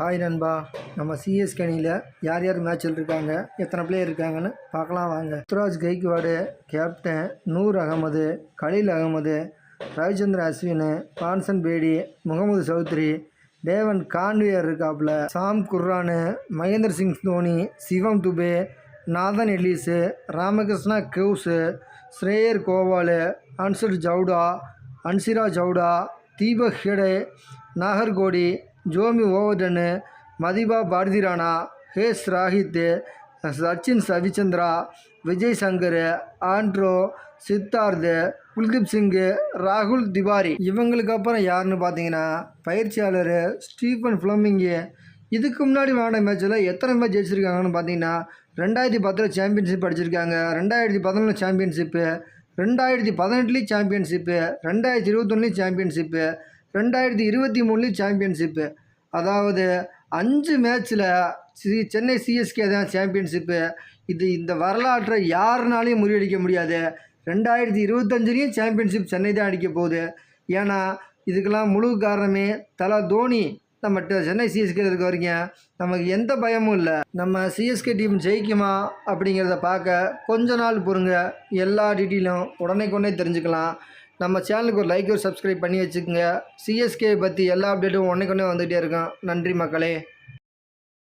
Hi நண்பா. நம்ம CSK அணியில் யார் யார் மேட்ச்சில் இருக்காங்க எத்தனை பிளேயர் இருக்காங்கன்னு பார்க்கலாம் வாங்க. Ruturaj Gaikwad captain Noor Ahmad Khaleel Ahmed Ravichandra Ashwin பான்சன் Bedi Mohammed Choudhary Devon Conway இருக்காப்புல Sam Curran Mahendra Singh Dhoni Shivam Dube Nathan Ellis Ramakrishna Ghosh Shreyas Gopal answer ஜவுடா அன்சிரா ஜவுடா தீபக் ஹெடே நாகர்கோடி ஜோமி ஓவர்டனு மதிபா பாரதிராணா ஹேஸ் ராஹித்து சச்சின் ரவிச்சந்திரா விஜய் சங்கர் ஆண்ட்ரோ சித்தார்த்து குல்தீப் சிங்கு ராகுல் திவாரி. இவங்களுக்கு அப்புறம் யாருன்னு பார்த்தீங்கன்னா பயிற்சியாளர் ஸ்டீஃபன் ஃப்ளமிங்கு. இதுக்கு முன்னாடி விளையாட மேட்ச்சில் எத்தனை மேட்ச் ஜெயிச்சிருக்காங்கன்னு பார்த்தீங்கன்னா ரெண்டாயிரத்தி பத்தில் சாம்பியன்ஷிப் அடிச்சிருக்காங்க. ரெண்டாயிரத்தி பதினொன்று சாம்பியன்ஷிப்பு ரெண்டாயிரத்தி பதினெட்டுலேயும் சாம்பியன்ஷிப்பு ரெண்டாயிரத்தி இருபத்தொன்னுலேயும் சாம்பியன்ஷிப்பு ரெண்டாயிரத்தி இருபத்தி மூணுலேயும் சாம்பியன்ஷிப்பு அதாவது அஞ்சு மேட்ச்சில் சி சென்னை சிஎஸ்கே தான் சாம்பியன்ஷிப்பு இது இந்த வரலாற்றை யாருனாலையும் முறியடிக்க முடியாது. ரெண்டாயிரத்தி இருபத்தஞ்சிலையும் சாம்பியன்ஷிப் சென்னை தான் அடிக்க போகுது. ஏன்னா இதுக்கெல்லாம் முழு காரணமே தலா தோனி. நம்ம சென்னை சிஎஸ்கே இருக்க வரைக்கும் நமக்கு எந்த பயமும் இல்லை. நம்ம சிஎஸ்கே டீம் ஜெயிக்குமா அப்படிங்கிறத பார்க்க கொஞ்ச நாள் பொறுங்க. எல்லா டீட்டெயிலும் உடனே கொண்டே தெரிஞ்சுக்கலாம். நம்ம சேனலுக்கு ஒரு லைக் ஒரு சப்ஸ்கிரைப் பண்ணி வச்சுக்கோங்க. சிஎஸ்கே பற்றி எல்லா அப்டேட்டும் உடனே கொண்டே வந்துகிட்டே இருக்கும். நன்றி மக்களே.